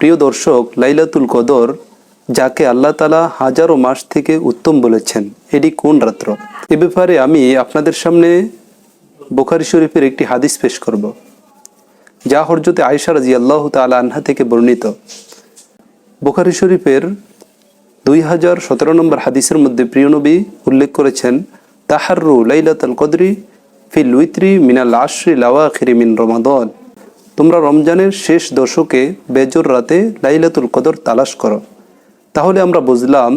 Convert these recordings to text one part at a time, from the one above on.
প্রিয় দর্শক, লাইলাতুল কদর, যাকে আল্লাহ তালা হাজারো মাস থেকে উত্তম বলেছেন, এটি কোন রাত্র? এ ব্যাপারে আমি আপনাদের সামনে বোখারি শরীফের একটি হাদিস পেশ করব, যা হরজতে আয়সা রাজি আল্লাহ তালা আনহা থেকে বর্ণিত। বোখারি শরীফের দুই হাজার সতেরো নম্বর হাদিসের মধ্যে প্রিয় নবী উল্লেখ করেছেন তাহারু লাইলাতুল কদরি ফিল উইত্রি মিনাল আশ্রি লাওয়াখিরি মিন রমাদন। তোমরা রমজানের শেষ দশকে বেজর রাতে লাইলাতুল কদর তালাশ করো। তাহলে আমরা বুঝলাম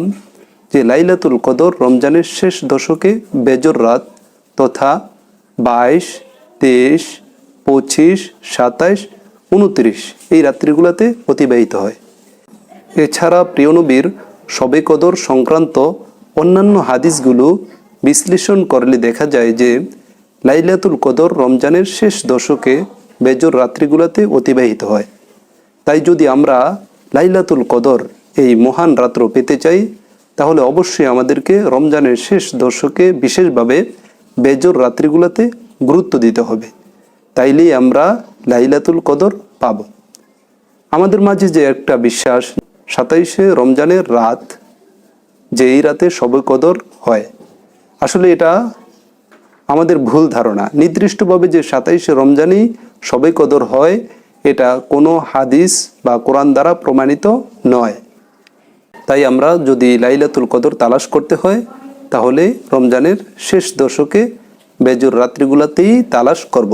যে লাইলাতুল কদর রমজানের শেষ দশকে বেজর রাত তথা বাইশ, তেইশ, পঁচিশ, সাতাইশ, উনত্রিশ এই রাত্রিগুলোতে অতিবাহিত হয়। এছাড়া প্রিয়নবীর সবে কদর সংক্রান্ত অন্যান্য হাদিসগুলো বিশ্লেষণ করলে দেখা যায় যে লাইলাতুল কদর রমজানের শেষ দশকে বেজর রাত্রিগুলোতে অতিবাহিত হয়। তাই যদি আমরা লাইলাতুল কদর এই মহান রাত্র পেতে চাই, তাহলে অবশ্যই আমাদেরকে রমজানের শেষ দশকে বিশেষভাবে বেজর রাত্রিগুলোতে গুরুত্ব দিতে হবে। তাইলেই আমরা লাইলাতুল কদর পাব। আমাদের মাঝে যে একটা বিশ্বাস, সাতাইশে রমজানের রাত যে এই রাতে সবে কদর হয়। আসলে এটা আমাদের ভুল ধারণা। নির্দিষ্টভাবে যে সাতাইশে রমজানই সবে কদর হয়, এটা কোনো হাদিস বা কোরআন দ্বারা প্রমাণিত নয়। তাই আমরা যদি লাইলাতুল কদর তালাশ করতে হয়, তাহলে রমজানের শেষ দশকে বেজুর রাত্রিগুলোতেই তালাশ করব।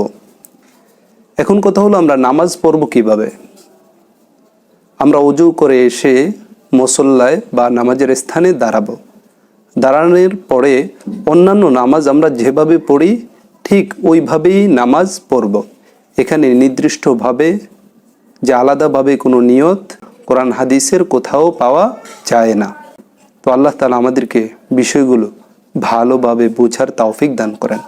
এখন কথা হলো আমরা নামাজ পড়ব কীভাবে? আমরা অজু করে এসে মসল্লায় বা নামাজের স্থানে দাঁড়াবো। দাঁড়ানোর পরে অন্যান্য নামাজ আমরা যেভাবে পড়ি, ঠিক ওইভাবেই নামাজ পড়ব। এখানে নির্দিষ্টভাবে যে আলাদাভাবে কোনো নিয়ত কোরআন হাদিসের কোথাও পাওয়া যায় না। তো আল্লাহ তালা আমাদেরকে বিষয়গুলো ভালোভাবে বোঝার তৌফিক দান করেন।